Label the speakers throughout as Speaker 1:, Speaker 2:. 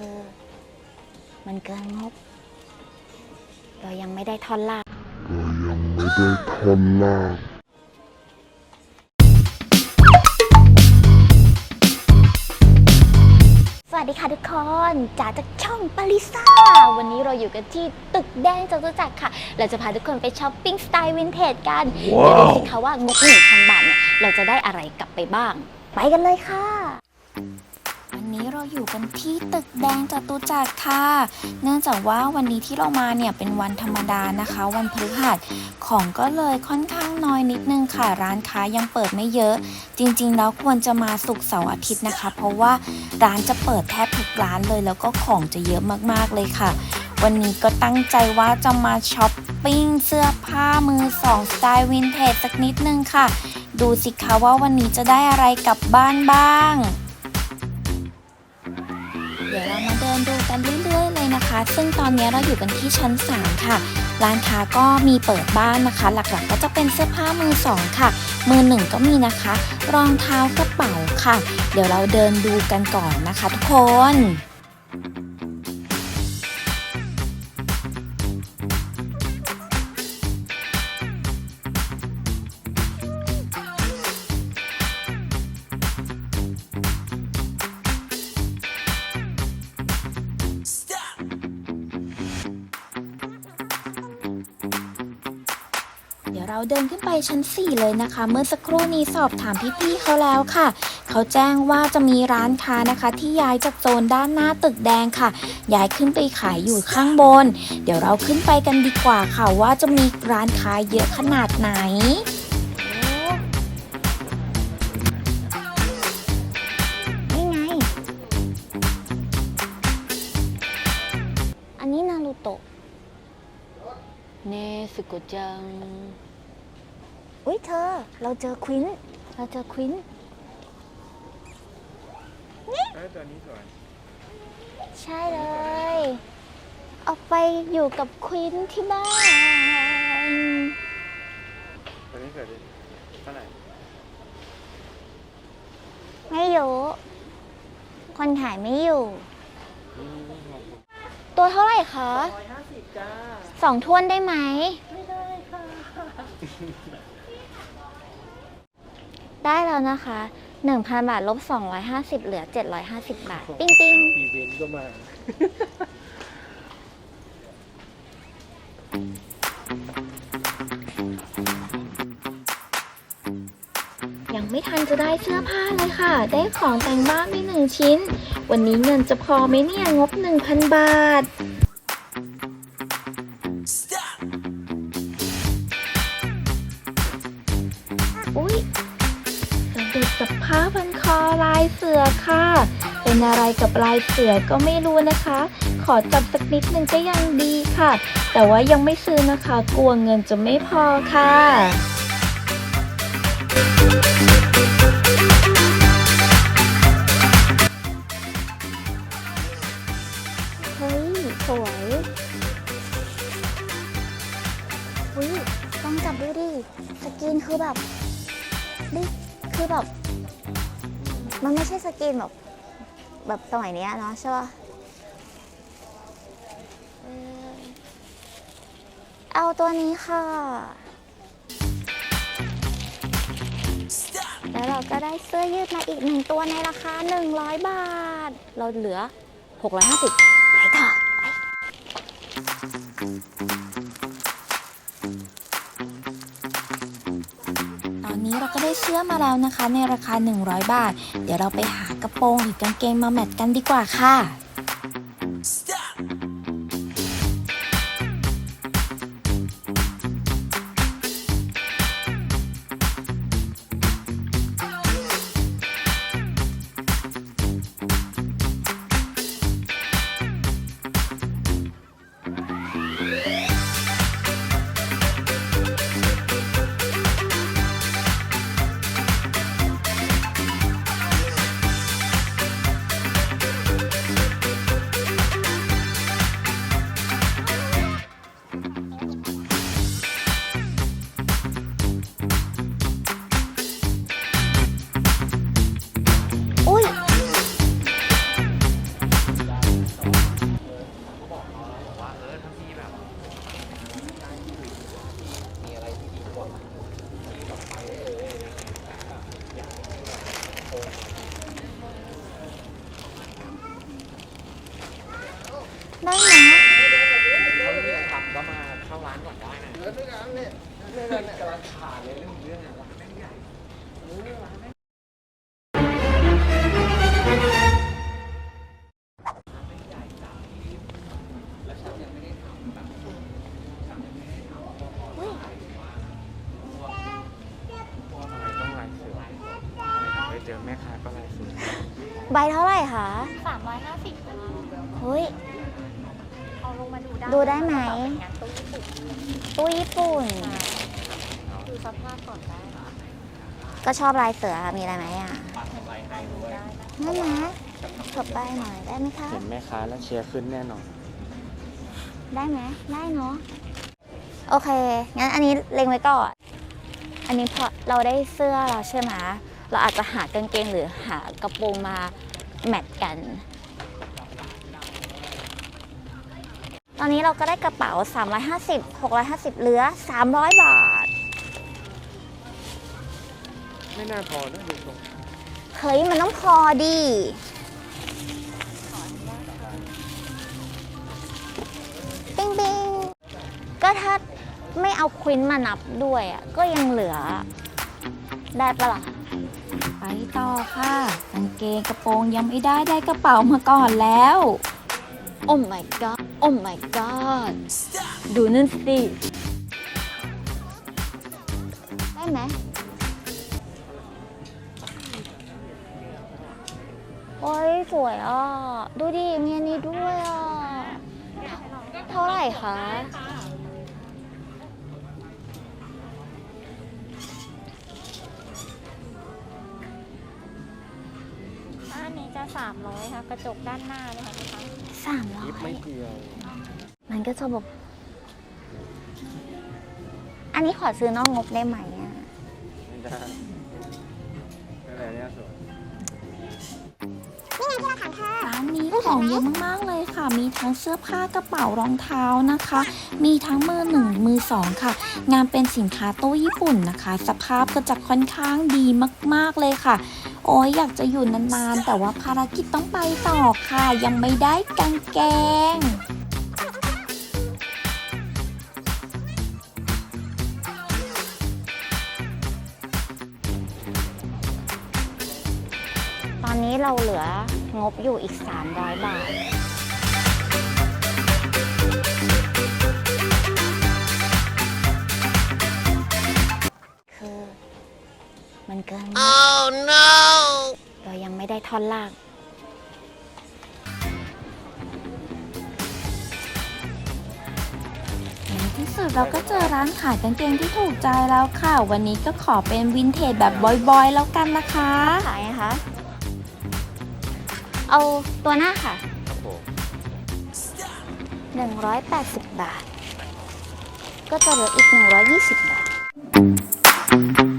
Speaker 1: คือ มันเกินงบ เรายังไม่ได้ท่อนล่าง
Speaker 2: เรายังไม่ได้ท่อนล่าง
Speaker 1: สวัสดีค่ะทุกคนจ๋าจากช่องปาริซ่า วันนี้เราอยู่กันที่ตึกแดงจตุจักรค่ะ เราจะพาทุกคนไปช้อปปิ้งสไตล์วินเทจกันเดี๋ยวดูสิคะว่างบหนึ่งพันบาทเนี่ย เราจะได้อะไรกลับไปบ้าง ไปกันเลยค่ะ วันนี้เราอยู่กันที่ตึกแดงจตุจักรค่ะ เนื่องจากว่าวันนี้ที่เรามาเนี่ยเป็นวันธรรมดานะคะ วันพฤหัสของก็เลยค่อนข้างน้อยนิดนึงค่ะ ร้านค้ายังเปิดไม่เยอะ จริงๆ แล้วควรจะมาศุกร์เสาร์อาทิตย์นะคะ เพราะว่าร้านจะเปิดแทบทุกร้านเลย แล้วก็ของจะเยอะมากๆเลยค่ะ วันนี้ก็ตั้งใจว่าจะมาช้อปปิ้งเสื้อผ้ามือสองสไตล์วินเทจสักนิดนึงค่ะ ดูสิคะว่าวันนี้จะได้อะไรกลับบ้านบ้าง เดี๋ยวเรามาเดินดูกันเรื่อยๆเลยนะคะ ซึ่งตอนนี้เราอยู่กันที่ชั้น 3 ค่ะ ร้านค้าก็มีเปิดบ้านนะคะ หลักๆ ก็จะเป็นเสื้อผ้ามือสองค่ะ มือหนึ่งก็มีนะคะ รองเท้ากระเป๋าค่ะ เดี๋ยวเราเดินดูกันก่อนนะคะ ทุกคน เดี๋ยวเราเดินขึ้นไปชั้น 4 เลยนะคะ เมื่อสักครู่นี้สอบถามพี่ๆเขาแล้วค่ะ เขาแจ้งว่าจะมีร้านค้านะคะ ที่ย้ายจากโซนด้านหน้าตึกแดงค่ะ ย้ายขึ้นไปขายอยู่ข้างบน เดี๋ยวเราขึ้นไปกันดีกว่าค่ะว่าจะมีร้านค้าเยอะขนาดไหนนี่ไง อันนี้นารูโตะเนสโกจัง อุ้ยเธอ เราเจอควินเราเจอควิน
Speaker 3: เอ้ยตัวนี้สวย
Speaker 1: ใช่เลยออกไปอยู่กับควินที่บ้าน
Speaker 3: ตัวนี้สวยดิเท่าไหร่
Speaker 1: ไม่อยู่ คนถ่ายไม่อยู่
Speaker 3: นี่นี่นี่ของผม
Speaker 1: ตัวเท่าไหร่คะ
Speaker 3: ร้อยห้าสิบจ้า
Speaker 1: สองท้วนได้ไหม
Speaker 3: ไม่ได้ค่ะ
Speaker 1: ได้แล้วนะคะ 1,000 บาทลบ 250 เหลือ 750 บาท ปิ้งปิ้ง
Speaker 3: อีเวนต์ก็มา
Speaker 1: ยังไม่ทันจะได้เสื้อผ้าเลยค่ะ ได้ของแต่งบ้านไปหนึ่งชิ้น วันนี้เงินจะพอไหมเนี่ย งบ 1,000 บาท ดุดกับผ้าพันคอลายเสือค่ะ เป็นอะไรกับลายเสือก็ไม่รู้นะคะ ขอจับสักนิดนึงก็ยังดีค่ะ แต่ว่ายังไม่ซื้อนะคะ กลัวเงินจะไม่พอค่ะเฮ้ยสวยอุ้ยต้องจับดูดิ สกินคือแบบนี่ คือแบบ มันไม่ใช่สกินแบบ แบบสมัยเนี้ยเนาะใช่ป่ะเออเอาตัวนี้ค่ะ แล้วเราก็ได้เสื้อยืดมาอีกหนึ่งตัวในราคา 100 บาท เราเหลือ 650 สื้อมาแล้วนะคะ ในราคา 100 บาท เดี๋ยวเราไปหากระโปรงหรือกางเกงมาแมทกันดีกว่าค่ะ
Speaker 3: เข้าร้านก่อนได้นะเออด้วยกันเนี่ยเนี่ยกำลังขาดเลยเรื่องเรื่องอะร้านแม่งใหญ่เออร้านแม่ง
Speaker 4: อุ๊ย
Speaker 3: ทำไมต้องลายเสือทำไมไปเจอแม่ค้าก็ลายเสือ
Speaker 4: ใบเท่าไหร่คะ
Speaker 5: สามร้อยห้าสิบ
Speaker 4: เฮ้ย
Speaker 5: มาดูได้
Speaker 4: ดูได้ไหม
Speaker 5: เป็นงานตู้ญี่ปุ่น
Speaker 4: ตู้ญี่ปุ่น
Speaker 5: ดูสภาพก่อนได้ค่ะ
Speaker 4: ก็ชอบลายเสือมีอะไรไหมอะ
Speaker 5: ดูได้นะ
Speaker 4: นั่นนะถบใบหน่อยได้ไหมคะ
Speaker 3: เห็นแม่ค้าแล้วเชียร์ขึ้นแน่นอน
Speaker 4: ได้ไหมได้เนาะโอเค งั้นอันนี้เล็งไว้ก่อนอันนี้พอเราได้เสื้อแล้วใช่ไหมเราอาจจะหากางเกงหรือหากระโปรงมาแมทกัน อนนี้เราก็ได้กระเป๋า 350 650 เหลือ 300 บาท
Speaker 3: ไม่น่าพอนะดูตรง
Speaker 4: เฮ้ย มันต้องพอดี ปิ้งปิ้งก็ถ้าไม่เอาควินมานับด้วยอะ ก็ยังเหลือ ได้ปะล่ะ
Speaker 1: ไปต่อค่ะกางเกงกระโปรงยังไม่ได้ได้กระเป๋ามาก่อนแล้ว
Speaker 4: โอ้ my god อ้ my god ดูนั่นสิ ได้ไหมโอ้ยสวยอะ ดูดิมีอันนี้ด้วยอะ เท่าไหร่คะ
Speaker 5: อันนี้จะสามร้อยค่ะ กระจกด้านหน้าเลยค่ะพี่คะ
Speaker 4: สามร้อ
Speaker 3: ยิบไม่
Speaker 4: ย
Speaker 3: เดียว
Speaker 4: มันก็จะแบบอันนี้ขอซื้อนอกงบได้ไหมอะ
Speaker 3: ไม่ได้อะไรเนี่ยสวย
Speaker 1: ร้านนี้ของเยอะมากๆเลยค่ะ มีทั้งเสื้อผ้ากระเป๋ารองเท้านะคะ มีทั้งมือหนึ่งมือสองค่ะ งานเป็นสินค้าโต้ญี่ปุ่นนะคะ สภาพก็จะค่อนข้างดีมากๆเลยค่ะ โอ้ยอยากจะอยู่นานๆ แต่ว่าภารกิจต้องไปต่อค่ะ ยังไม่ได้กางเกง
Speaker 4: ตอนนี้เราเหลืองบอยู่อีก 300 บาท คือ มันเกิน oh no เรายัง ไม่ได้ท่อนล่าง
Speaker 1: ในที่สุดเราก็เจอร้านขายกางเกงที่ถูกใจแล้วค่ะ วันนี้ก็ขอเป็นวินเทจแบบบอยๆแล้วกันนะคะ
Speaker 4: ขายนะคะ เอาตัวหน้าค่ะ
Speaker 3: ครับผม
Speaker 4: 180 บาท ก็จะเหลืออีก 120 บาท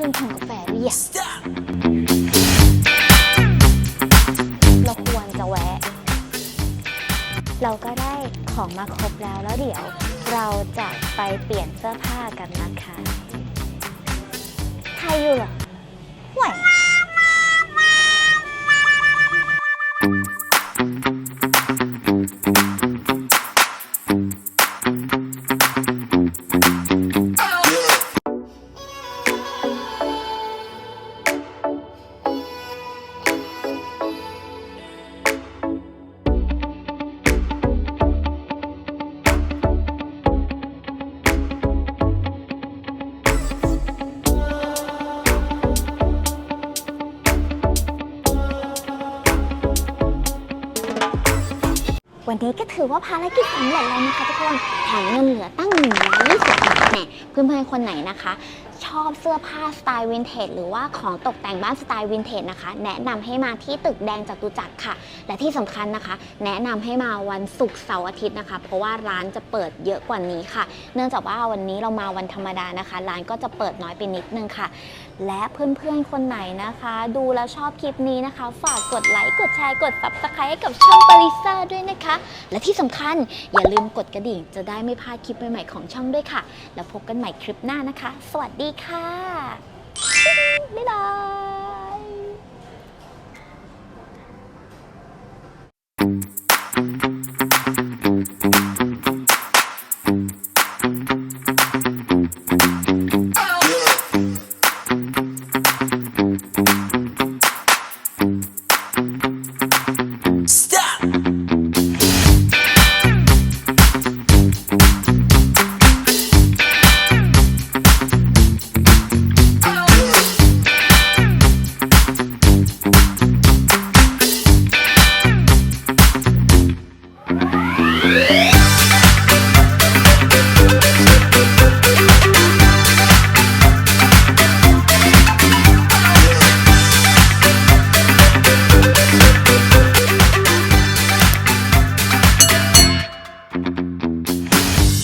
Speaker 4: ไม่มีเครื่องกาแฟรี่เราควรจะแวะ เราก็ได้ของมาครบแล้วแล้วเดี๋ยว เราจะไปเปลี่ยนเสื้อผ้ากันนะคะใครอยู่เหรอ นี้ก็ถือว่าภารกิจสำเร็จแล้วนะคะทุกคนแถมเงินเหลือตั้ง120บาทแน่เพื่อนๆคนไหนนะคะ ชอบเสื้อผ้าสไตล์วินเทจหรือว่าของตกแต่งบ้านสไตล์วินเทจนะคะ แนะนำให้มาที่ตึกแดงจตุจักรค่ะ และที่สำคัญนะคะ แนะนำให้มาวันศุกร์เสาร์อาทิตย์นะคะ เพราะว่าร้านจะเปิดเยอะกว่านี้ค่ะ เนื่องจากว่าวันนี้เรามาวันธรรมดานะคะ ร้านก็จะเปิดน้อยไปนิดนึงค่ะ และเพื่อนๆ คนไหนนะคะ ดูแล้วชอบคลิปนี้นะคะ ฝากกดไลค์กดแชร์กด subscribe ให้กับช่องปาริซ่าด้วยนะคะ และที่สำคัญอย่าลืมกดกระดิ่ง จะได้ไม่พลาดคลิปใหม่ๆของช่องด้วยค่ะ แล้วพบกันใหม่คลิปหน้านะคะ สวัสดีค่ะ บ๊ายบาย